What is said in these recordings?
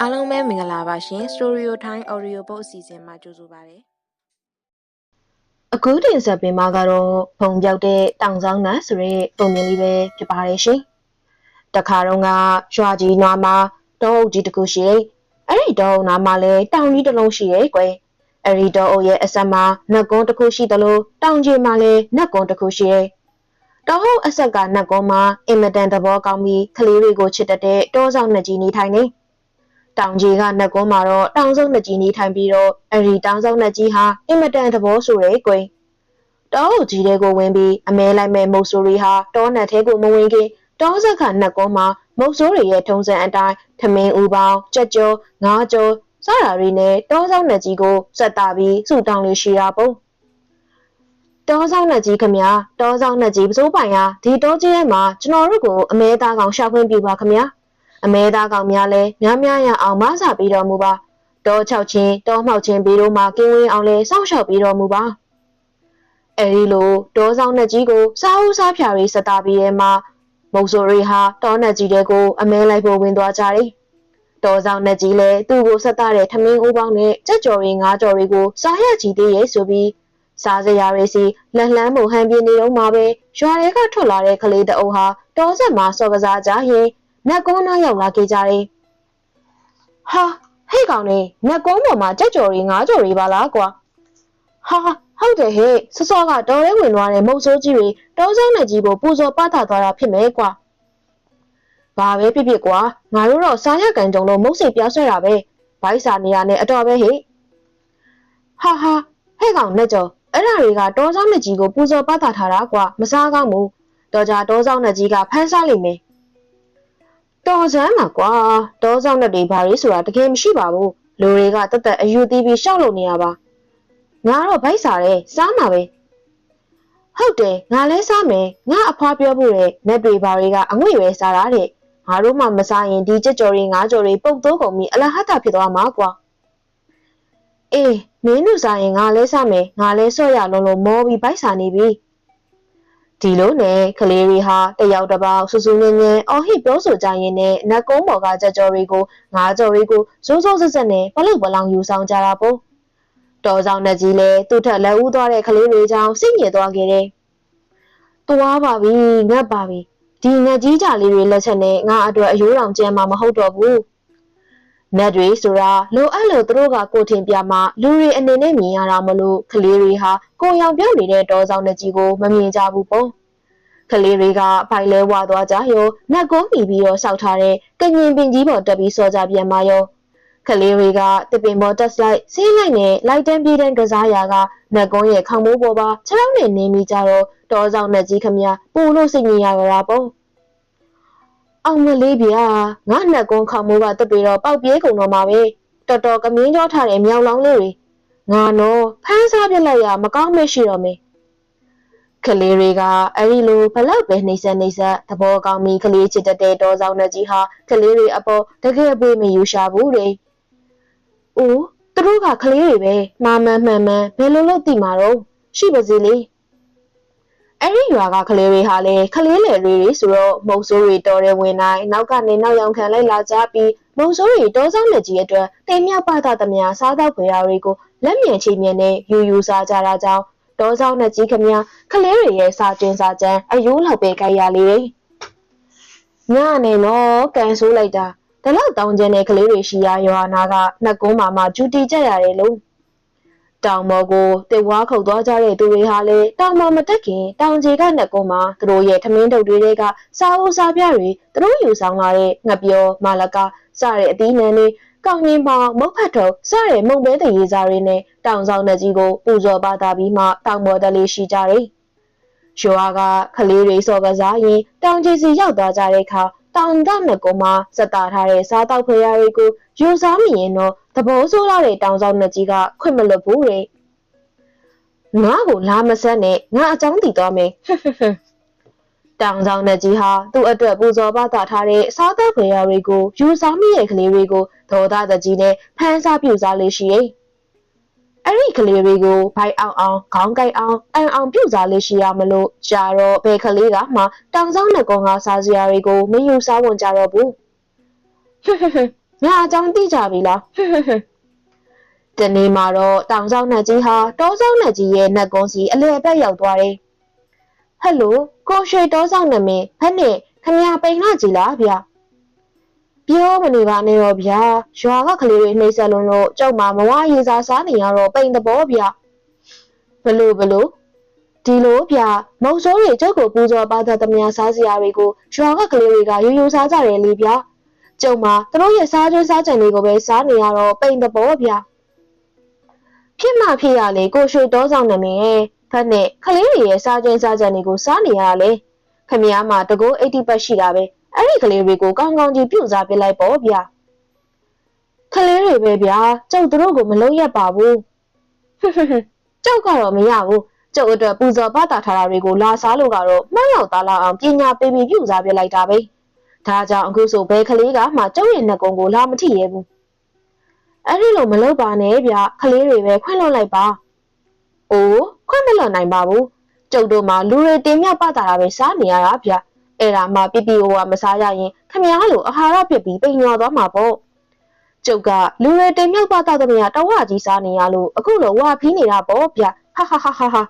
အားလုံးပဲမင်္ဂလာပါရှင် Storio Time Audio Book အစီအစဉ်မှာကြိုဆိုပါရစေအခုတင်ဆက်ပေးမှာကတော့ဖုံပြောက်တဲ့တောင်ဆောင်နတ်ဆိုတဲ့ပုံမြင်လေးပဲဖြစ်ပါတယ်ရှင်။တခါတော့ကရွာကြီးနွားမှာတောအုပ်ကြီးတစ်ခုရှိတယ်။အဲ့ဒီတောအုပ်နားမှာလည်းတောင်ကြီးတစ်လုံးရှိတယ်ကွယ်။အဲ့ဒီတောအုပ်ရဲ့အဆက်မှာနှက်ကုန်းတစ်ခုရှိသလိုတောင်ကြီးမှာလည်းနှက်ကုန်းတစ်ခုရှိတယ်။ တောအုပ်အဆက်ကနှက်ကုန်းမှာအင်မတန်သဘောကောင်းပြီးကလေးတွေကိုချစ်တတ်တဲ့တောဆောင်နှစ်ကြီးနေထိုင်နေ။တောင်ကြီးကနှက်ကုန်းမှာတော့တောင်စုံနှစ်ကြီးနေထိုင်ပြီးတော့အဲ့ဒီတောင်စုံနှစ်ကြီးဟာအင်မတန်သဘောဆိုတယ်ကွယ်။တောအုပ်ကြီးတဲ့ကိုဝင်ပြီးအမဲလိုက်မဲ့မုတ်ဆိုးရီဟာတောနက်သေးကိုမဝင်ခင်တောဆက်ကနှက်ကုန်းမှာမုတ်ဆိုးရီရဲ့ထုံစံအတိုင်းထမင်းဦးပေါင်းကြက်ကြောငါးကြောစတာတွေနဲ့တောဆောင်နှစ်ကြီးကိုစက်တာပြီးစုတောင်းလေးရှိတာပုံ တောဆောင်နှစ်ကြီးခမတောဆောင်နှစ်ကြီးပစိုးပိုင်ဟာဒီတောကြီးထဲမှာကျွန်တော်တို့ကိုအမဲသားကောင်ရှာခွင့်ပြုပါခမအမဲသားကောင်များလဲများများရအောင်မဆာပြီးတော်မူပါတော၆ချင်းတောမှောက်ချင်းပြီးတော့မှကင်းဝင်းအောင်လဲစောင့်ရှောက်ပြီးတော်မူပါအဲဒီလိုတောဆောင်နှစ်ကြီးကိုစားဦးစားဖြာရီစတာပြီးရဲမှာမုတ်ဆိုရီဟာတောနှစ်ကြီးတဲ့ကိုအမဲလိုက်ဖို့ဝင်သွားကြတယ်တောဆောင်နှစ်ကြီးလည်းသူ့ကိုဆက်တာတဲ့ထမင်းဦးပေါင်းနဲ့ကြက်ကြော်ရီငါးကြော်ရီကိုစားရကြည့်သေးရဲ့ဆိုပြီး စားစရာတွေစီလက်လှမ်းမှုဟန်ပြနေတော့မှပဲရွာတွေကထွက်လာတဲ့ကလေးတအုပ်ဟာတောဆက်မှာစော်ကစားကြရင်နတ်ကုန်းနောက်ရောက်လာခဲ့ကြတယ်။ဟာဟဲ့ကောင်နေနတ်ကုန်းပေါ်မှာကြက်ကြော်ရီငါးကြော်ရီပါလားကွာ။ဟာဟုတ်တယ်ဟဲ့စောစောကတော်ရဲဝင်သွားတဲ့မုတ်ဆိုးကြီးတွေတောဆောင်နဲ့ကြီးကိုပူဇော်ပသသွားတာဖြစ်မယ်ကွာ။ဘာပဲဖြစ်ဖြစ်ကွာငါတို့တော့စားရကန်ကြုံလို့မုတ်စိတ်ပြောင်းဆွဲတာပဲ။ဘိုက်စာနေရနဲ့အတော်ပဲဟဲ့။ဟာဟာဟဲ့ကောင်နဲ့ကြော် အဲ့ဒါတွေကတောဆောင်နဲ့ကြီးကိုပူဇော်ပသထားတာကွာမစားကောင်းဘူး။တော်ကြတောဆောင်နဲ့ကြီးကဖမ်းစားလိမ့်မယ်။တော်စမ်းမှာကွာတောဆောင်နဲ့တွေဘာလို့ဆိုတာတကယ်မရှိပါဘူး။လူတွေကတက်တက်အယူသီးပြီးရှောက်လို့နေရပါ။ငါတော့ဗိုက်စားတယ်စားမှာပဲဟုတ်တယ်ငါလဲစားမယ်ငါအဖွားပြောဖို့တဲ့နက်တွေဘာတွေကအငွေ့ပဲစားတာတဲ့ငါတို့မှမစားရင်ဒီကြက်ကြော်တွေငါးကြော်တွေပုတ်သိုးကုန်ပြီးအလဟတာဖြစ်သွားမှာကွာ အေးမင်းတို့စားရင်ငါလဲစားမယ်ငါလဲဆော့ရလုံးလုံးမောပြီးဗိုက်စားနေပြီဒီလိုနဲ့ကလေးတွေဟာတယောက်တစ်ပေါက်ဆူဆူငင်းငင်းအော်ဟစ်ပြောဆိုကြရင်းနဲ့နက်ကုန်းပေါ်ကကြက်ကြော်တွေကိုငါးကြော်တွေကိုစိုးစိုးဆက်ဆက်နဲ့ပလုတ်ပလောင်ယူဆောင်ကြတာပေါ့တော်ဆောင်နဲ့ကြီးလဲသူ့ထက်လက်ဦးသွားတဲ့ကလေးတွေကြောင့်စိတ်ညစ်သွားခဲ့တယ်။သွားပါပြီငတ်ပါပြီဒီငတ်ကြီးကြလေးတွေလက်ချက်နဲ့ငါအတွက်အယိုးတောင်ကျန်မှာမဟုတ်တော့ဘူး။ နတ်တွေဆိုတာလိုအပ်လို့သူတို့ကကိုထင်ပြမှလူတွေအနေနဲ့မြင်ရတာမလို့ကလေးတွေဟာကိုရောင်ပြောင်းနေတဲ့တော်ဆောင်နဲ့ကြီးကိုမမြင်ကြဘူးပေါ့။ကလေးတွေကဖိုင်လဲဝါသွားကြရောနတ်ကုန်းမိပြီးတော့စောက်ထားတဲ့ကညင်ပင်ကြီးပေါ်တက်ပြီးစောကြပြန်มาရောကလေးတွေကတပင်ပေါ်တက်လိုက်ဆေးလိုက်နဲ့လိုက်တန်းပြေးတန်းကစားရာကနတ်ကုန်းရဲ့ခေါင်းမိုးပေါ်ပါခြေထောက်နဲ့နင်းမိကြတော့တောဆောင်နဲ့ကြီးခမပူလို့စိတ်ညစ်ရရတာပေါ့ အောင်မလေးဗျာငါနတ်ကုန်းခေါင်းမိုးကတက်ပြီးတော့ပေါက်ပြေးကုန်တော့မှာပဲတော်တော်ကမင်းကြောထားတဲ့မြောင်လောင်းလေးတွေငါတော့ဖမ်းစားပြလိုက်ရမကောင်းမရှိတော့မေကလေးတွေကအဲ့ဒီလိုဘလောက်ပဲနှိမ့်ဆက်နှိမ့်ဆက်သဘောကောင်းပြီးကလေးချစ်တဲ့တောဆောင်နဲ့ကြီးဟာကလေးတွေအပေါ်တကယ်ပွေးမယူရှာဘူးတဲ့။အိုးသူတို့ကကလေးတွေပဲမှားမှန်မှန်မှန်ဘယ်လိုလုပ်သိမှာတော့ရှိပါစေလေ။ အဲ့ဒီရွာကကလေးတွေဟာလေကလေးလေတွေဆိုတော့မုံဆိုးတွေတော်တဲ့ဝင်တိုင်းနောက်ကနေနောက်ရောင်ခံလိုက်လာကြပြီးမုံဆိုးတွေတောဆောင်လက်ကြီးအတွက်တိမ်မြောက်ပသသမျှစားတော့ဖွယ်ရာတွေကိုလက်မြန်ချိမြန်နဲ့ယူယူစားကြတာကြောင့်တောဆောင်နဲ့ကြီးခမကလေးတွေရဲ့စာကျင်စာကျန်းအယိုးလောက်ပဲကြိုက်ရလေ။ညနေတော့ကန်ဆိုးလိုက်တာဒါလောက်တောင်းကျင်တဲ့ကလေးတွေရှိရရွာနာကနှက်ကုန်းမှာမှဂျူတီကြရတယ်လို့ တောင်မော်ကိုတေဝါခုတ်သွားကြတဲ့သူတွေဟာလေတောင်မော်မတက်ခင်တောင်ကြီးကနှက်ကုန်းမှာသူတို့ရဲ့ထမင်းတုပ်တွေကစားဦးစားပြတွေသူတို့ယူဆောင်လာတဲ့ငပြောမာလကစတဲ့အသီးနှံတွေကောင်းရင်ပေါမုတ်ဖတ်ထုံစတဲ့မုံပဲတရေစားတွေနဲ့တောင်ဆောင်နှက်ကြီးကိုပူဇော်ပါတာပြီးမှတောင်မော်တလေးရှိကြတယ်ရွာကကလေးတွေစော်ကစားရင်တောင်ကြီးစီရောက်သွားကြတဲ့အခါတောင်တမကုန်းမှာစက်တာထားတဲ့စားတောက်ဖွယ်ရာတွေကိုယူစားမိရင်တော့ သဘောဆိုးလာတဲ့တောင်ဆောင်နှစ်ကြီးကခွင့်မလွတ်ဘူးတဲ့ငါ့ကိုလာမဆက်နဲ့ငါအကြောင်းတည်သွားမယ်တောင်ဆောင်နှစ်ကြီးဟာသူ့အတွက်ပူဇော်ပါတာထားတဲ့စားတောက်ဖွယ်ရာတွေကိုယူစားမိတဲ့ကလေးတွေကိုဒေါသတကြီးနဲ့ဖမ်းစားပြူစားလေးရှိရဲ့အဲ့ဒီကလေးတွေကိုဘိုက်အောင်အောင်ခေါင်းကိုက်အောင်အန်အောင်ပြုတ်စားလေးရှိရမလို့ကြာတော့ဘယ်ကလေးကမှတောင်ဆောင်နှကုံကစားစရာတွေကိုမယူစားဝင်ကြတော့ဘူးဟွန်းဟွန်းဟွန်း ငါအကြောင်းသိကြပြီလားဟွန်းဟွန်းဟွန်းတနေ့မှာတော့တောင်ဆောင်နှက်ကြီးဟာတောဆောင်နှက်ကြီးရဲ့နှက်ကုန်းစီအလဲအပတ်ရောက်သွားတယ်ဟယ်လိုကိုရွှေတောဆောင်နှက်မင်းဖက်နဲ့ခမရပိန်လာကြည်လားဗျာပြောမနေပါနဲ့တော့ဗျာရွာကကလေးတွေနှိမ့်ဆက်လုံးလို့ကြောက်မှာမဝရေစာစားနေရတော့ပိန်တဘောဗျာဘလို့ဘလို့ဒီလိုဗျာမုံစိုးတွေကျုပ်ကိုပူဇော်ပါတဲ့သမားစားစရာတွေကိုရွာကကလေးတွေကရိုးရိုးစားကြတယ်လေဗျာ ကျုံမှာသူတို့ရဲ့စားကျွေးစားကြံတွေကိုပဲစားနေရတော့ပိန်တဘောဗျာဖြစ်မှဖြစ်ရလေကိုရွှေတောဆောင်နေမင်းရဲ့ဖက်နဲ့ကလေးတွေရဲ့စားကျွေးစားကြံတွေကိုစားနေရတာလေခမည်းမှာတကော80ပတ်ရှိတာပဲအဲ့ဒီကလေးတွေကိုကောင်းကောင်းကြီးပြုတ်စားပြလိုက်ပေါ့ဗျာကလေးတွေပဲဗျာကျုပ်တို့ကိုမလုံးရက်ပါဘူးဟွန်းဟွန်းဟွန်းကျုပ်ကတော့မရဘူးကျုပ်အတွက်ပူဇော်ပတာထားတာတွေကိုလာစားလို့ကတော့မှန်းရောက်သားလာအောင်ပညာပေးပြီးပြုစားပြလိုက်တာပဲ ဒါကြောင့်အခုဆိုဘဲကလေးကမှကျုပ်ရဲ့နှကုံကိုလာမထိရဲဘူးအဲ့ဒီလိုမလုပ်ပါနဲ့ဗျကလေးတွေပဲခွင့်လွှတ်လိုက်ပါအိုးခွင့်မလွှတ်နိုင်ပါဘူးကျုပ်တို့မှလူတွေတင်မြပတာတာပဲစားနေရတာဗျအဲ့ဒါမှပြပြဝဝမစားရရင်ခမည်းလိုအာဟာရဖြစ်ပြီးပိန်ညော်သွားမှာပေါ့ကျုပ်ကလူတွေတင်မြပတာတဲ့မြတဝကြီးစားနေရလို့အခုလိုဝါဖီးနေတာပေါ့ဗျဟာဟာဟာဟာဟာ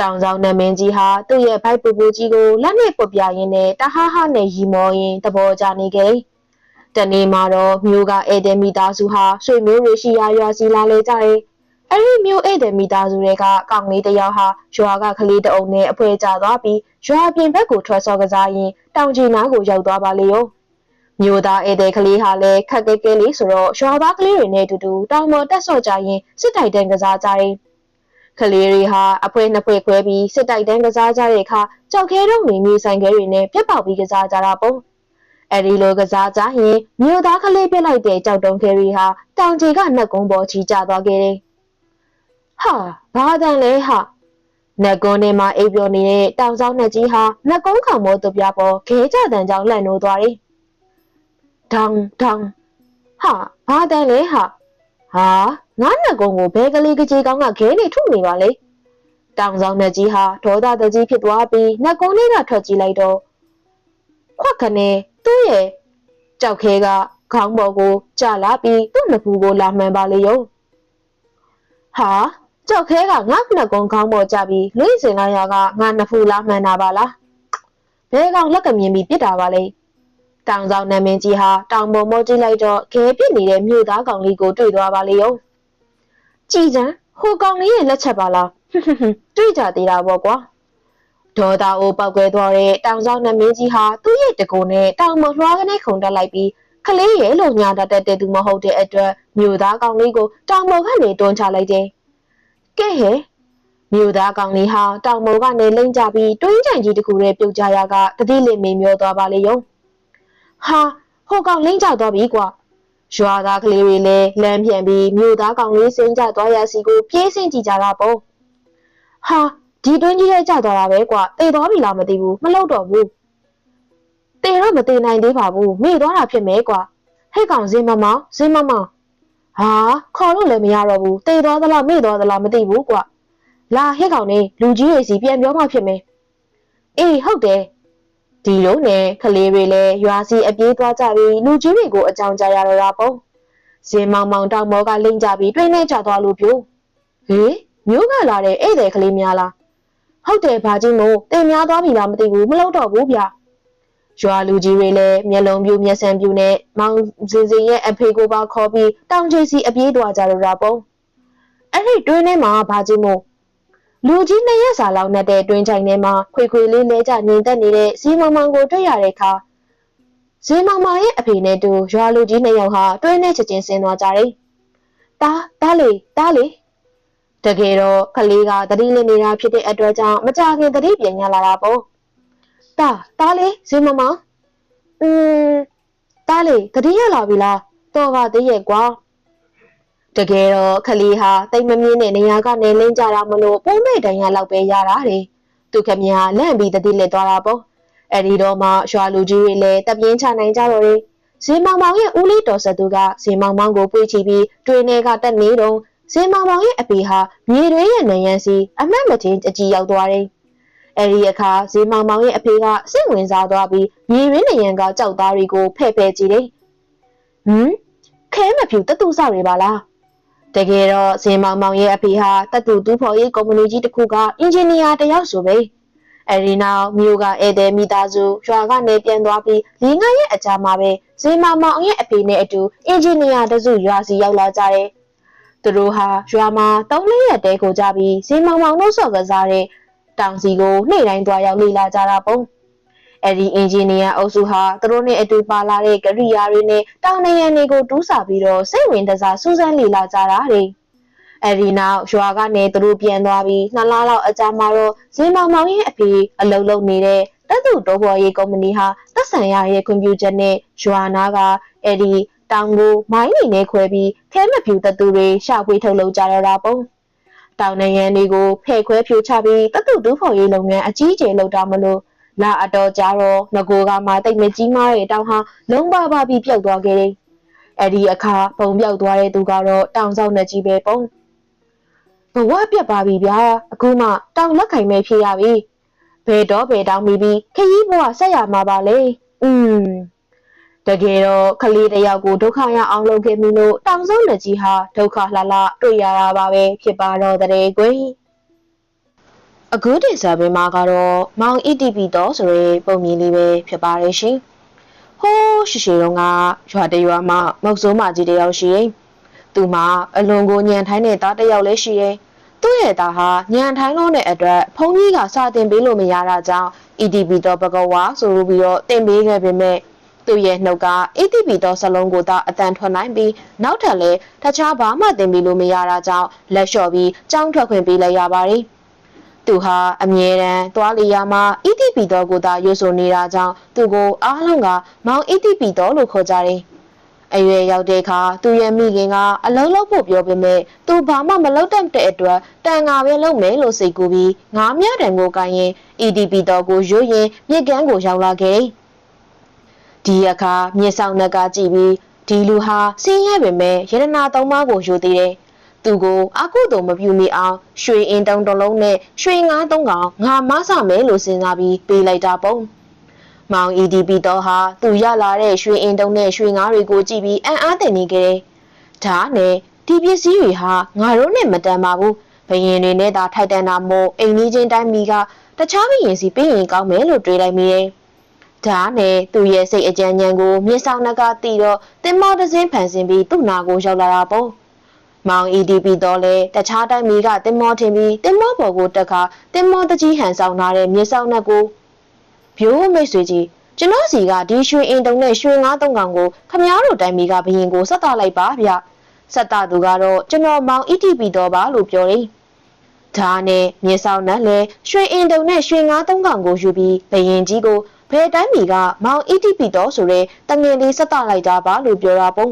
တောင်ဆောင်နမင်းကြီးဟာသူ့ရဲ့ဘိုက်ပူပူကြီးကိုလက်နဲ့ပုတ်ပြရင်းနဲ့တဟားဟားနဲ့ရီမောရင်းသဘောကျနေကြတယ်။တနေ့မှာတော့မျိုးကဧည့်သည်မိသားစုဟာဆွေမျိုးတွေရှိရာရွာစီလာလေကြတယ်။အဲဒီမျိုးဧည့်သည်မိသားစုတွေကကောင်လေးတစ်ယောက်ဟာရွာကကလေးတအုပ်နဲ့အဖွဲကျသွားပြီးရွာပြင်ဘက်ကိုထွက်ဆော့ကစားရင်းတောင်ကြီးနားကိုရောက်သွားပါလေရော။မျိုးသားဧည့်သည်ကလေးဟာလည်းခက်ကဲကဲလေးဆိုတော့ရွာသားကလေးတွေနဲ့အတူတူတောင်ပေါ်တက်ဆော့ကြရင်စစ်တိုက်တန်းကစားကြတယ်။ ကလေးတွေဟာအဖွဲနှစ်ဖွဲခွဲပြီးစစ်တိုက်တန်းကစားကြတဲ့အခါကြောက်ခဲတော့နေမြေဆိုင်ခဲတွေနဲ့ပြက်ပေါက်ပြီးကစားကြတာပေါ့အဲဒီလိုကစားကြရင်မြို့သားကလေးပြစ်လိုက်တဲ့ကြောက်တုံးခဲတွေဟာတောင်ကြီးကနှက်ကုန်းပေါ်ချီကျသွားခဲ့တယ်ဟာဘာတန်လဲဟာနက်ကုန်းထဲမှာအိပ်ပျော်နေတဲ့တောင်ဆောင်နှက်ကြီးဟာနက်ကုန်းခေါင်မိုးသူပြပေါ်ခဲကြတန်ကြောင်လှန်နိုးသွားတယ်ဒေါင်ဒေါင်ဟာဘာတန်လဲဟာဟာ ငါနှစ်ကုန်းကိုဘဲကလေးကကြီးကောင်းကခဲနေထုနေပါလေတောင်ဆောင်နှက်ကြီးဟာဒေါသတကြီးဖြစ်သွားပြီးနှစ်ကုန်းလေးကထွက်ကြည့်လိုက်တော့ခွက်ခနဲ့သူ့ရဲ့ကြောက်ခဲကခေါင်းပေါ်ကိုကျလာပြီးသူ့နှစ်ဖူးကိုလာမှန်ပါလေယုံဟာကြောက်ခဲကငါနှစ်ကုန်းခေါင်းပေါ်ကျပြီးလွင့်စင်လာရကငါနှစ်ဖူးလာမှန်တာပါလားဘဲကောင်လက်ကမြင်ပြီးပြစ်တာပါလေတောင်ဆောင်နမင်းကြီးဟာတောင်ပေါ်မောကြည့်လိုက်တော့ခဲပြစ်နေတဲ့မြို့သားကောင်လေးကိုတွေ့သွားပါလေယုံ ကြည်စံဟိုကောင်လေးရဲ့လက်ချက်ပါလားတွေ့ကြသေးတာပေါ့ကွာဒေါ်တာအိုပောက်ကွဲသွားတဲ့တောင်ဆောင်နမင်းကြီးဟာသူ့ရဲ့တကူနဲ့တောင်ပေါ်လွှားကနေခုန်တက်လိုက်ပြီးကလေးရဲ့လို့ညာတတ်တဲ့သူမဟုတ်တဲ့အတွက်မြို့သားကောင်လေးကိုတောင်ပေါ်ကနေတွန်းချလိုက်တယ်ကဲဟဲ့မြို့သားကောင်လေးဟာတောင်ပေါ်ကနေလိမ့်ကြပြီးတွင်းကြံကြီးတကူနဲ့ပြုတ်ကြရကတတိလင်မေမျောသွားပါလေယုံဟာဟိုကောင်လိမ့်ကြသွားပြီကွာ ရွာသားကလေးတွေလည်းလမ်းပြန်ပြီးမြို့သားကောင်လေးစိမ့်ကြသွားရစီကိုပြေးဆင်းကြည့်ကြတာပေါ့ဟာဒီတွင်းကြီးရဲ့ကြသွားတာပဲကွာတေသွားပြီလားမသိဘူးမလောက်တော့ဘူးတေတော့မတေနိုင်သေးပါဘူးမေ့သွားတာဖြစ်မယ်ကွာဟဲ့ကောင်ဇင်းမမောင်ဇင်းမမောင်ဟာခေါ်လို့လည်းမရတော့ဘူးတေသွားသလားမေ့သွားသလားမသိဘူးကွာလာဟဲ့ကောင်နေလူကြီးတွေစီပြန်ပြောမှဖြစ်မယ်အေးဟုတ်တယ် ဒီလုံးနဲ့ကလေးတွေလည်းရွာစီအပြေးသွားကြပြီးလူကြီးတွေကိုအကြောင်းကြားရတော့တာပေါ့ဇင်မောင်မောင်တောင်မောကလိမ့်ကြပြီးတွင်းနေကြသွားလို့ပြို့ဟေးမျိုးကလာတဲ့ဧည့်သည်ကလေးများလားဟုတ်တယ်ဘာကြီးမို့တင်များသွားပြီလားမသိဘူးမလုပ်တော့ဘူးဗျရွာလူကြီးတွေလည်းမျက်လုံးပြူမျက်စံပြူနဲ့မောင်စင်စင်ရဲ့အဖေကိုပါခေါ်ပြီးတောင်ချေစီအပြေးတွားကြတော့တာပေါ့အဲ့ဒီတွင်းထဲမှာဘာကြီးမို့ လူကြီးနှစ်ရက်စာလောက်နဲ့တဲ့တွင်းချိုင်ထဲမှာခွေခွေလေးလဲကျငြိမ်သက်နေတဲ့ဇီမောင်မောင်ကိုတွေ့ရတဲ့အခါဇီမောင်မောင်ရဲ့အဖေနဲ့တူရွာလူကြီးနှစ်ယောက်ဟာတွင်းနဲ့ချက်ချင်းဆင်းသွားကြတယ်။တားတားလေတားလေတကယ်တော့ကလေးကတတိလင်းနေတာဖြစ်တဲ့အတွက်ကြောင့်မကြခင်တတိပြန်ရလာတာပေါ့။တားတားလေဇီမောင်မောင်อืมတားလေတတိရလာပြီလားတော်ပါသေးရဲ့ကွာ။ တကယ်တော့ခလီဟာတိတ်မမြင့်တဲ့နေရာကနေလင်းကြတာမလို့ပုံးမဲ့တိုင်ရလောက်ပဲရတာတဲ့သူခမညာလန့်ပြီးတတိလက်သွားတာပေါ့အဲ့ဒီတော့မှရွာလူကြီးတွေလည်းတပြင်းချနိုင်ကြတော့တယ်ဇေမောင်မောင်ရဲ့ဦးလေးတော်ဆက်သူကဇေမောင်မောင်ကိုပွေးချပြီးတွင်ထဲကတက်နေတော့ဇေမောင်မောင်ရဲ့အပေဟာမြေတွေရဲ့နယံစီအမတ်မတင်အကြီးရောက်သွားတယ်အဲဒီအခါဈေးမောင်မောင်ရဲ့အဖေကစိတ်ဝင်စားသွားပြီးမြေရင်းနေရန်ကကြောက်သားတွေကိုဖဲ့ဖဲ့ကြည့်တယ်။ဟမ်ခဲမဖြူတတူစတွေပါလား။ တကယ်တော့ဈေးမောင်မောင်ရဲ့အဖေဟာတတူတူဖော်ရေးကုမ္ပဏီကြီးတစ်ခုကအင်ဂျင်နီယာတယောက်ဆိုပဲ။အဲဒီနောက်မြို့ကဧည့်သည်မိသားစုရွာကနေပြန်သွားပြီးလေးငါရဲ့အကြမှာပဲဈေးမောင်မောင်ရဲ့အဖေနဲ့အတူအင်ဂျင်နီယာတစုရွာစီရောက်လာကြတယ်။သူတို့ဟာရွာမှာတောင်းလေးရက်တဲကိုကြပြီးဈေးမောင်မောင်တို့ဆော့ကစားတဲ့တောင်စီကိုနေ့တိုင်းသွားရောက်လေ့လာကြတာပုံ အဲ့ဒီအင်ဂျင်နီယာအုပ်စုဟာသူတို့နဲ့အတူပါလာတဲ့ကရိယာတွေနဲ့တောင်နေရန်တွေကိုတူးစာပြီးတော့စိတ်ဝင်တစားစူးစမ်းလေ့လာကြတာတွေအဲ့ဒီနောက်ရွာကနေသူတို့ပြန်သွားပြီးနှစ်လလောက်အကြာမှာတော့ဇင်းမောင်မောင်ရဲ့အဖေအလုပ်လုပ်နေတဲ့တက်သူတိုးပေါ်ရေးကုမ္ပဏီဟာသက်ဆိုင်ရာရဲ့ကွန်ပျူတာနဲ့ရွာနာကအဲ့ဒီတောင်ကိုမိုင်းနေနဲ့ခွဲပြီးခဲမဖြူတက်သူတွေရှာဖွေထုတ်လုပ်ကြတော့တာပုံတောင်နေရန်တွေကိုဖဲ့ခွဲဖြိုချပြီးတက်သူတူးဖော်ရေးလုပ်ငန်းအကြီးအကျယ်လုပ်တာမလို့ လာအတော်ကြတော့ငကိုကမှတိတ်မကြီးမားတဲ့တောင်ဟာလုံးပါပါပြီးပြုတ်သွားခဲ့တယ်။အဲ့ဒီအခါပုံပြောက်သွားတဲ့သူကတော့တောင်ဆောင်နဲ့ကြီးပဲပုံဘဝပြတ်ပါပြီဗျာအခုမှတောင်လက်ခိုင်မဲ့ဖြစ်ရပြီဘယ်တော့ဘယ်တောင်ပြီးပြီးခရီးဘဝဆက်ရမှာပါလေอืมတကယ်တော့ကလေးတယောက်ကိုဒုက္ခရအောင်လုပ်ခဲ့ပြီလို့တောင်ဆုံးလက်ကြီးဟာဒုက္ခလှလှတွေ့ရတာပါပဲဖြစ်ပါတော့တဲ့ကွယ် အခုတင်ဆက်ပေးမှာကတော့မောင် ETP တော့ဆိုရဲပုံမြင်လေးပဲဖြစ်ပါတယ်ရှင်ဟိုးရှိရှိတော့ကရွာတရွာမှာမုတ်ဆိုးမကြီးတယောက်ရှိရင်သူမှာအလွန်ကိုညံထိုင်းတဲ့သားတယောက်လည်းရှိရင်သူ့ရဲ့သားဟာညံထိုင်းလို့တဲ့အတွက်ဖုန်းကြီးကစာတင်ပေးလို့မရတာကြောင့် ETP တော့ဘဂဝါဆိုပြီးတော့တင်ပေးခဲ့ပေမဲ့သူ့ရဲ့နှုတ်က ATP တော့စလုံးကိုသာအတန်ထွက်နိုင်ပြီးနောက်ထပ်လည်းတခြားဘာမှတင်ပြီးလို့မရတာကြောင့်လက်လျှော့ပြီးကြောင်းထွက်ခွင့်ပေးလိုက်ရပါတယ်။ သူဟာအမြဲတမ်းသွားလျာမှာ ETP တော့ကိုသာရွဆိုနေတာကြောင့်သူကိုအားလုံးကမောင် ETP တော့လို့ခေါ်ကြတယ်။အရွယ်ရောက်တဲ့အခါသူရဲ့မိခင်ကအလုံးလုံးဖို့ပြောပေမဲ့သူဘာမှမလုပ်တတ်တဲ့အတွက်တန်ငါပဲလုပ်မယ်လို့စိတ်ကူပြီးငါးမြတန်ကိုကိုင်းရင် EDP တော့ကိုရွရင်မြစ်ကမ်းကိုရောက်လာခဲ့တယ်။ဒီအခါမြေဆောင်နှက်ကကြည့်ပြီးဒီလူဟာစင်းရဲပေမဲ့ရတနာသုံးပါးကိုယူသေးတယ်။ သူကိုအကုသို့မပြုမိအောင်ရွှေအင်တုံတစ်လုံးနဲ့ရွှေငါးသုံးကောင်ငါမဆမယ်လို့စဉ်းစားပြီးပေးလိုက်တာပုံ။မောင် EDP တော့ဟာသူရလာတဲ့ရွှေအင်တုံနဲ့ရွှေငါးတွေကိုကြည့်ပြီးအံ့အားသင့်နေကြတယ်။ဒါနဲ့ဒီပစ္စည်းတွေဟာငါတို့နဲ့မတန်ပါဘူး။ဘယင်တွေနဲ့သာထိုက်တန်တာမို့အိမ်ကြီးချင်းတိုင်းမီကတခြားဘယင်စီပေးရင်ကောင်းမယ်လို့တွေးလိုက်မိတယ်။ဒါနဲ့သူ့ရဲ့စိတ်အကြံဉာဏ်ကိုမြေဆောင်နှကတီတော့တင်မောတစင်းဖန်ဆင်းပြီးသူ့နာကိုရောက်လာတာပေါ့ မောင် EDP တော့လေတခြားတိုင်းမီကတင်မောထင်ပြီးတင်မောပေါ်ကိုတက်ခါတင်မောတကြီးဟန်ဆောင်ထားတဲ့မြေဆောင်နှကိုဘိုးမိတ်ဆွေကြီးကျွန်တော်စီကဒီရွှေအင်တုံနဲ့ရွှေငါးသုံးကောင်ကိုခမားတို့တိုင်းမီကဘရင်ကိုဆက်တာလိုက်ပါဗျဆက်တာသူကတော့ကျွန်တော်မောင် EDP တော့ပါလို့ပြောတယ်ဒါနဲ့မြေဆောင်နှက်လေရွှေအင်တုံနဲ့ရွှေငါးသုံးကောင်ကိုယူပြီးဘရင်ကြီးကိုဘယ်တိုင်းပြည်ကမောင် ETP တော့ဆိုရဲတငင်လေးဆက်တလိုက်တာပါလို့ပြောတာပုံ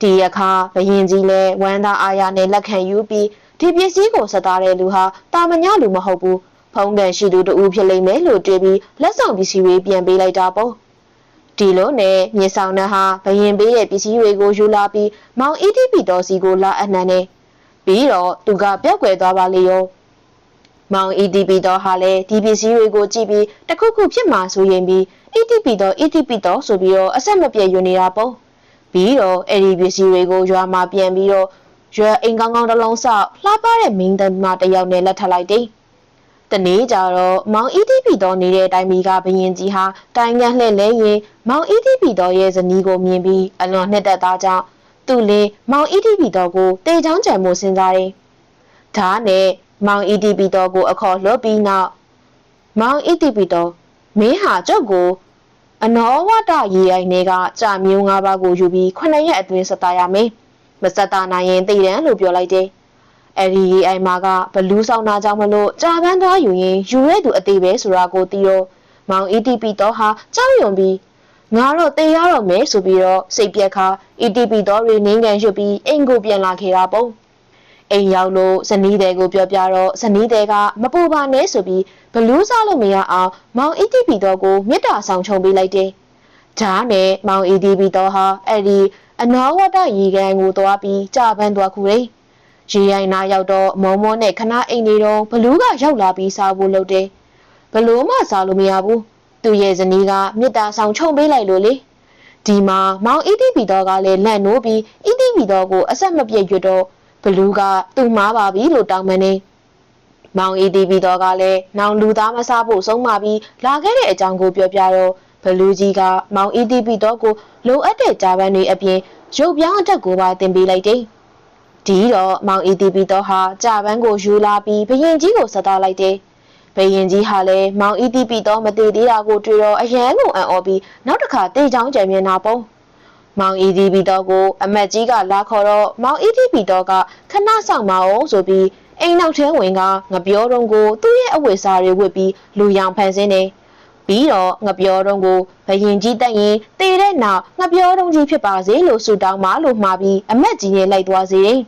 ဒီအခါဘရင်ကြီးလည်းဝမ်းသာအားရနဲ့လက်ခံယူပြီးဒီပစ္စည်းကိုဆက်တာတဲ့လူဟာတာမညလူမဟုတ်ဘူးဖုံးကန်ရှိသူတူဖြစ်လိမ့်မယ်လို့တွေးပြီးလက်ဆောင်ပစ္စည်းတွေပြန်ပေးလိုက်တာပေါ့ဒီလိုနဲ့မြေဆောင်နှဟာဘရင်ပေးတဲ့ပစ္စည်းတွေကိုယူလာပြီးမောင် ETP တော်စီကိုလာအနှံနေပြီးတော့သူကပြောက်ွယ်သွားပါလေရောမောင် ETP တော့ဟာလည်းဒီပစ္စည်းတွေကိုကြည့်ပြီးတခုခုဖြစ်မှာဆိုရင်ပြီး ETP တော့ ETP တော့ဆိုပြီးတော့အဆက်မပြည့်ယူနေတာပေါ့ ပြီးတော့အဲ့ဒီပစ္စည်းတွေကိုရွာမှာပြန်ပြီးတော့ရွာအိမ်ကောင်းကောင်းတစ်လုံးဆောက်လှပတဲ့မင်းသမီးတယောက်နဲ့လက်ထပ်လိုက်တယ်တနေ့ကျတော့မောင် ETP တော့နေတဲ့အတိုင်းမီကဘရင်ကြီးဟာတိုင်ငံလှည့်လဲရင်မောင် ETP တော့ရဲ့ဇနီးကိုမြင်ပြီးအလွန်နှစ်သက်သားကြောင့်သူ့လေးမောင် ETP တော့ကိုတေချောင်းကြံမှုစဉ်းစားတယ်ဒါနဲ့မောင် ETP တော်ကိုအခေါ်လွတ်ပြီးနောက်မောင် ETP တော်မင်းဟာကြောက်ကို အနောဝတရေရိုင်းတွေကကြာမျိုး၅ပါးကိုယူပြီးခုနှစ်ရက်အတွင်းစတာရမယ်မစတာနိုင်ရင်တည်တယ်လို့ပြောလိုက်တယ်အဲ့ဒီရေအိုင်မာကဘလူးဆောင်တာကြောင့်မလို့ကြာပန်းသွားယူရင်ယူရဲသူအသေးပဲဆိုတာကိုသိတော့မောင် ETP တော့ဟာကြောက်ရွံပြီးငါတော့တေးရတော့မယ်ဆိုပြီးတော့စိတ်ပြက်ခါ ETP တော့ရင်းနှင်းကန်ရွတ်ပြီးအိမ်ကိုပြန်လာခဲ့တာပေါ့ အိမ်ရောက်လို့ဇနီးတဲ့ကိုပြောပြတော့ဇနီးတဲ့ကမပူပါနဲ့ဆိုပြီးဘလူးစားလို့မရအောင်မောင် ETP တော့ကိုမေတ္တာဆောင်ချုံပေးလိုက်တယ်။ဒါနဲ့မောင် ETP တော့ဟာအဲ့ဒီအနောဝတ္တရေကန်ကိုသွားပြီးကြာပန်းသွားခုတယ်။ရေရိုင်နာရောက်တော့မောမောနဲ့ခဏအိမ်နေတော့ဘလူးကရောက်လာပြီးစားဖို့လုပ်တယ်။ဘလို့မှစားလို့မရဘူးသူ့ရဲ့ဇနီးကမေတ္တာဆောင်ချုံပေးလိုက်လို့လေဒီမှာမောင်အီတီပီတော်ကလည်းလန့်နိုးပြီးအီတီပီတော်ကိုအဆက်မပြတ်ရွတ်တော့ ဘလူးကသူ့မားပါပြီလို့တောင်းပန်နေမောင်အီတီပီတော်ကလည်းနောင်လူသားမစားဖို့ဆုံးမပြီးလာခဲ့တဲ့အကြောင်းကိုပြောပြတော့ဘလူးကြီးကမောင်အီတီပီတော်ကိုလိုအပ်တဲ့ဂျာပန်တွေအပြင်ရုပ်ပြောင်းအတက်ကိုပါတင်ပေးလိုက်တယ်ဒီတော့မောင်အီတီပီတော်ဟာဂျာပန်ကိုယူလာပြီးဘရင်ကြီးကိုဆက်သွားလိုက်တယ်ဘယင်ကြီးဟာလည်းမောင်အီတီပီတော့မသေးသေးတာကိုတွေ့တော့အယံကိုအံ့ဩပြီးနောက်တစ်ခါတေချောင်းကြံမြင်တာပုံ မောင်အီတီပီတော့ကိုအမတ်ကြီးကလာခေါ်တော့မောင်အီတီပီတော့ကခဏဆောင်မအောင်ဆိုပြီးအိမ်နောက်ထဲဝင်ကငပြောတုံးကိုသူ့ရဲ့အဝတ်စားတွေဝတ်ပြီးလူရောင်ဖန်ဆင်းနေပြီးတော့ငပြောတုံးကိုဘယင်ကြီးတက်ရင်တေတဲ့နောက်ငပြောတုံးကြီးဖြစ်ပါစေလို့ဆုတောင်းပါလို့မှာပြီးအမတ်ကြီးနဲ့လိုက်သွားစေတယ်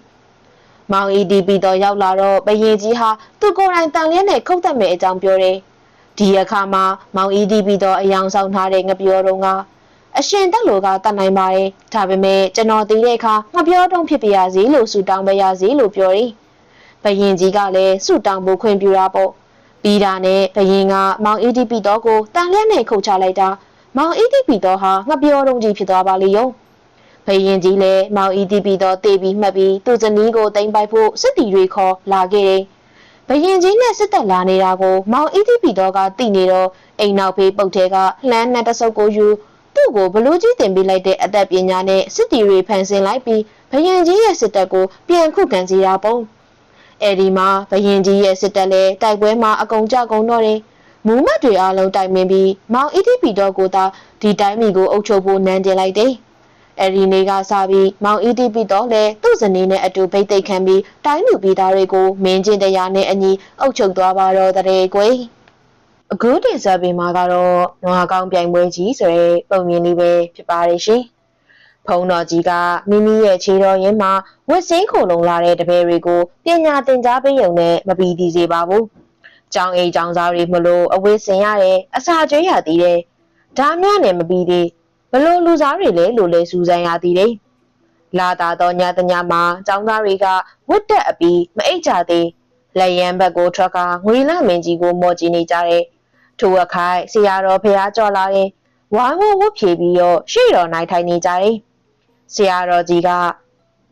မောင်အီတီပီတော့ရောက်လာတော့ဘယင်ကြီးဟာသူ့ကိုယ်တိုင်တန်လျက်နဲ့ခုတ်သက်မယ်အကြောင်းပြောတယ်။ဒီအခါမှာမောင်အီတီပီတော့အယောင်ဆောင်ထားတဲ့ငပြောတုံးက အရှင်တက်လိုကတတ်နိုင်ပါတယ်။ဒါပေမဲ့ကျွန်တော်သိတဲ့အခါငပြောတုံးဖြစ်ပြရစီလို့ဆုတောင်းပေးရစီလို့ပြောတယ်။ဘယင်ကြီးကလည်းဆုတောင်းဖို့ခွင့်ပြုတာပေါ့။ပြီးတာနဲ့ဘယင်ကမောင်အီတီပီတော့ကိုတန်လျက်နဲ့ခုတ်ချလိုက်တာမောင်အီတီပီတော့ဟာငပြောတုံးကြီးဖြစ်သွားပါလေရော။ဘယင်ကြီးလည်းမောင်အီတီပီတော့တေးပြီးမှတ်ပြီးသူ့ဇနီးကိုတင်ပိုက်ဖို့စစ်တီတွေခေါ်လာခဲ့တယ်။ဘယင်ကြီးနဲ့စစ်တပ်လာနေတာကိုမောင်အီတီပီတော့ကသိနေတော့အိမ်နောက်ဖေးပုတ်ထဲကလှမ်းနဲ့တဆုပ်ကိုယူ သူ့ကိုဘလူးကြီးတင်ပေးလိုက်တဲ့အသက်ပညာနဲ့စစ်တီတွေဖန်ဆင်းလိုက်ပြီးဘယင်ကြီးရဲ့စစ်တပ်ကိုပြန်ခုခံစီတာပုံ။အဲဒီမှာဘယင်ကြီးရဲ့စစ်တပ်လည်းတိုက်ပွဲမှာအကုန်ကြကုန်တော့တယ်။မူးမတ်တွေအားလုံးတိုင်ပင်ပြီးမောင်အီတီပီတော့ကိုသာဒီတိုင်းမီကိုအုပ်ချုပ်ဖို့နန်းတင်လိုက်တယ်။အဲဒီနေ့ကစပြီးမောင်အီတီပီတော့လည်းသူ့ဇနီးနဲ့အတူဗိတ်သိက်ခံပြီးတိုင်းလူပြည်သားတွေကိုမင်းချင်းတရားနဲ့အညီအုပ်ချုပ်သွားပါတော့တဲ့ကွယ် အခုတင်ဆက်ပေးမှာကတော့နွားကောင်းပြိုင်ပွဲကြီးဆိုတဲ့ပုံမြင်လေးပဲဖြစ်ပါတယ်ရှင်ဖုံတော်ကြီးကမိမိရဲ့ခြေတော်ရင်းမှာဝတ်စင်းခုံလုံလာတဲ့တပည့်တွေကိုပညာသင်ကြားပေးရုံနဲ့မပီတီစေပါဘူး။ကျောင်းအိမ်ကျောင်းသားတွေမလို့အဝေးစင်ရတယ်အစာကျွေးရသေးတယ်။ဒါမှနဲ့မပီသေးဘလို့လူစားတွေလဲလို့လဲစူးစမ်းရသေးတယ်။လာတာတော့ညတညမှာကျောင်းသားတွေကဝတ်တက်အပြီးမအိတ်ကြသေးလက်ရန်ဘက်ကိုထွက်ကငွေလမင်းကြီးကိုမော်ကြည့်နေကြတယ်။ ထိုအခိုင်ဆရာတော်ဖះကြော်လာတယ်။ဝိုင်းဝဝတ်ဖြေပြီးတော့ရှေ့တော်နိုင်ထိုင်နေကြတယ်။ဆရာတော်ကြီးက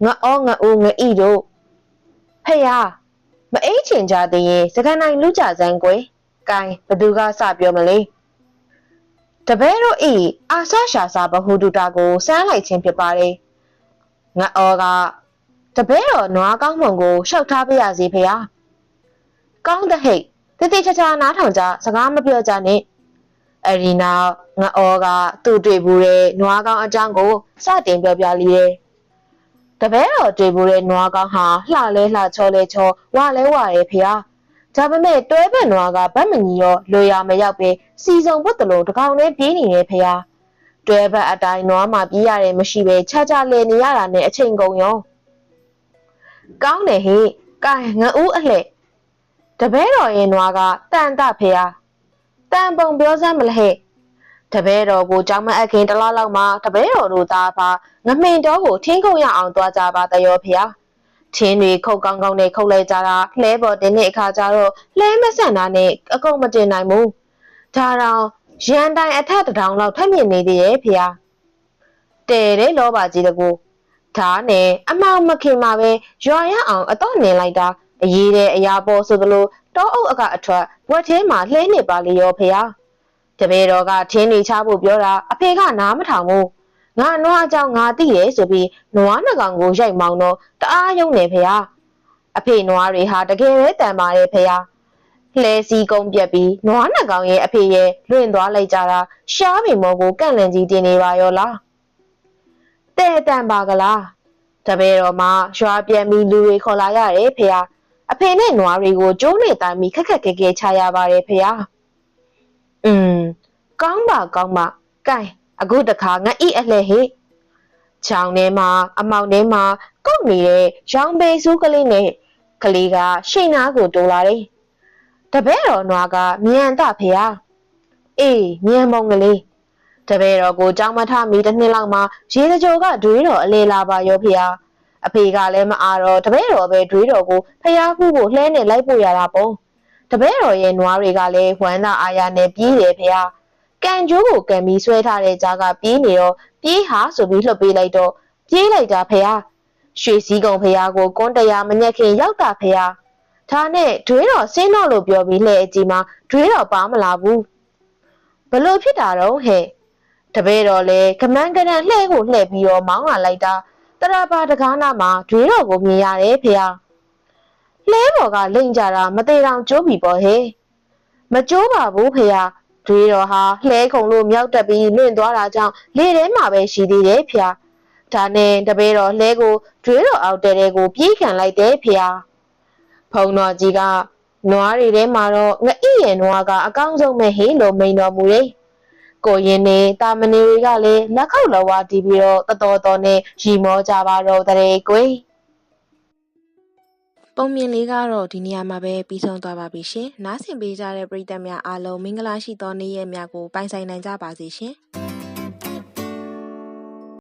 ငါအောငါအိုငါဤတို့ဖះမအိတ်ချင်ကြသေးရင်စကန်နိုင်လူကြစမ်းကွယ်။ကဲဘသူကစပြောမလဲ။တပည့်တို့ဤအာဆရှာစာဘဟုတုတာကိုစမ်းလိုက်ခြင်းဖြစ်ပါတယ်။ငါအောကတပည့်တော်နွားကောင်းမုံကိုရှောက်ထားပြရစီဖះ။ကောင်းတဲ့ဟိတ် တတိချာချာနားထောင်ကြစကားမပြောကြနဲ့အရီနောက်ငါအောကသူ့တွေ့ဘူးတဲ့နွားကောင်းအကြောင်းကိုစတင်ပြောပြလိရဲ့တပည့်တော်တွေ့ဘူးတဲ့နွားကောင်းဟာလှလဲလှချောလဲချောဝါလဲဝါရဲ့ဖေဟာဒါပေမဲ့တွဲဘက်နွားကဗတ်မကြီးရောလွေရမရောက်ပဲစီစုံပုတ်တလုံးတကောင်နဲ့ပြေးနေတဲ့ဖေဟာတွဲဘက်အတိုင်းနွားမှပြေးရတယ်မရှိပဲခြားခြားလဲနေရတာနဲ့အချိန်ကုန်ရောကောင်းတယ်ဟေ့ကဲငါဦးအလှဲ့ တပည့်တော်ရဲ့နွားကတန်တဖေဟာတန်ပုံပြောစမ်းမလဲဟဲ့တပည့်တော်ကိုကြောင်းမအပ်ခင်တလားလောက်မှတပည့်တော်တို့သားပါငမိန်တော်ကိုထင်းခုတ်ရအောင်သွားကြပါတရောဖေဟာထင်းတွေခုတ်ကောင်းကောင်းနဲ့ခုတ်လိုက်ကြတာလှဲပေါ်တင်းတဲ့အခါကျတော့လှဲမဆန်တာနဲ့အကုန်မတင်နိုင်ဘူးဒါတော့ရန်တိုင်အထက်တောင်လောက်ထက်မြင့်နေသေးရဲ့ဖေဟာတဲတဲ့လောပါကြီးတကူဒါနဲ့အမောင်မခင်မှာပဲရွာရအောင်အတော့နေလိုက်တာ အရေးတဲ့အရာပေါ်ဆိုသလိုတောအုပ်အကအထွက်ဝက်သေးမှာလှဲနေပါလေရောဖေဟာတပည့်တော်ကထင်းနေချဖို့ပြောတာအဖေကနားမထောင်ဘူးငါနွားအကြောင်းငါသိတယ်ဆိုပြီးနွားနှကောင်ကိုရိုက်မောင်းတော့တအားယုံနေဖေဟာအဖေနွားတွေဟာတကယ်ပဲတန်ပါတယ်ဖေဟာလှဲစီကုန်းပြက်ပြီးနွားနှကောင်ရဲ့အဖေရဲ့လွင့်သွားလိုက်ကြတာရှားပင်မောကိုကန့်လန့်ကြီးတင်နေပါရောလားတဲ့တန်ပါကလားတပည့်တော်မှာရွာပြန်ပြီးလူတွေခေါ်လာရတယ်ဖေဟာ အဖေနဲ့နွားတွေကိုကျိုးနေတိုင်းပြီးခက်ခက်ခဲခဲချရပါတယ်ဖေဟာ။อืมကောင်းပါကောင်းပါ။ကဲအခုတခါငါဣအလှဲ့ဟိ။ချောင်းထဲမှာအမောင်ထဲမှာကုတ်နေတဲ့ရောင်ပေစုကလေးနဲ့ကလေးကရှိန်နာကိုတိုးလာတယ်။တပည့်တော်နွားကမြန်တဖေဟာ။အေးမြန်မုံကလေး။တပည့်တော်ကိုကြောင်းမထမီတစ်နှစ်လောက်မှရေစကြိုကဒွေးတော်အလေလာပါရောဖေဟာ။ အဖေကလည်းမအားတော့တပည့်တော်ပဲဒွေးတော်ကိုဖျားဖူးဖို့လှဲနဲ့လိုက်ပို့ရတာပေါ့တပည့်တော်ရဲ့နွားတွေကလည်းဝမ်းသာအားရနဲ့ပြေးတယ်ဖေဟာကံကြိုးကိုကံပြီးဆွဲထားတဲ့ကြားကပြေးနေတော့ပြေးဟာဆိုပြီးလှုပ်ပေးလိုက်တော့ပြေးလိုက်တာဖေဟာရွှေစည်းကုံဖေဟာကိုကွန်းတရားမညက်ခင်ရောက်တာဖေဟာဒါနဲ့ဒွေးတော်ဆင်းတော့လို့ပြောပြီးလှဲ့အကြီးမှာဒွေးတော်ပါမလာဘူးဘလို့ဖြစ်တာတော့ဟဲ့တပည့်တော်လည်းကမန်းကရန်လှဲ့ကိုလှဲ့ပြီးတော့မောင်းလာလိုက်တာ တရပါတကားနာမှာဒွေးတော်ကိုမြင်ရတယ်ဖေဟာလဲပေါ်ကလိန်ကြတာမသေးတောင်ကျိုးပြီပေါ့ဟဲ့မကျိုးပါဘူးဖေယာတွေးတော်ဟာလှဲခုံလို့မြောက်တက်ပြီးလွင့်သွားတာကြောင့်လေထဲမှာပဲရှိသေးတယ်ဖေယာဒါနဲ့တပည့်တော်လှဲကိုတွေးတော်အောက်တဲတဲကိုပြေးခံလိုက်တယ်ဖေယာဖုံတော်ကြီးကနွားတွေထဲမှာတော့ငအိရဲ့နွားကအကောင်းဆုံးပဲဟေးလို့မိန်တော်မူတယ် ကိုရင်နေတာမဏေတွေကလည်းလက်ခောက်လဝါတီးပြီးတော့တတော်တော်နဲ့ရီမောကြပါတော့တဲ့ကွယ်ပုံမြင်လေးကတော့ဒီနေရာမှာပဲပြီးဆုံးသွားပါပြီရှင်။နားဆင်ပေးကြတဲ့ပရိသတ်များအားလုံးမင်္ဂလာရှိသောနေ့ရက်များကိုပိုင်ဆိုင်နိုင်ကြပါစေရှင်။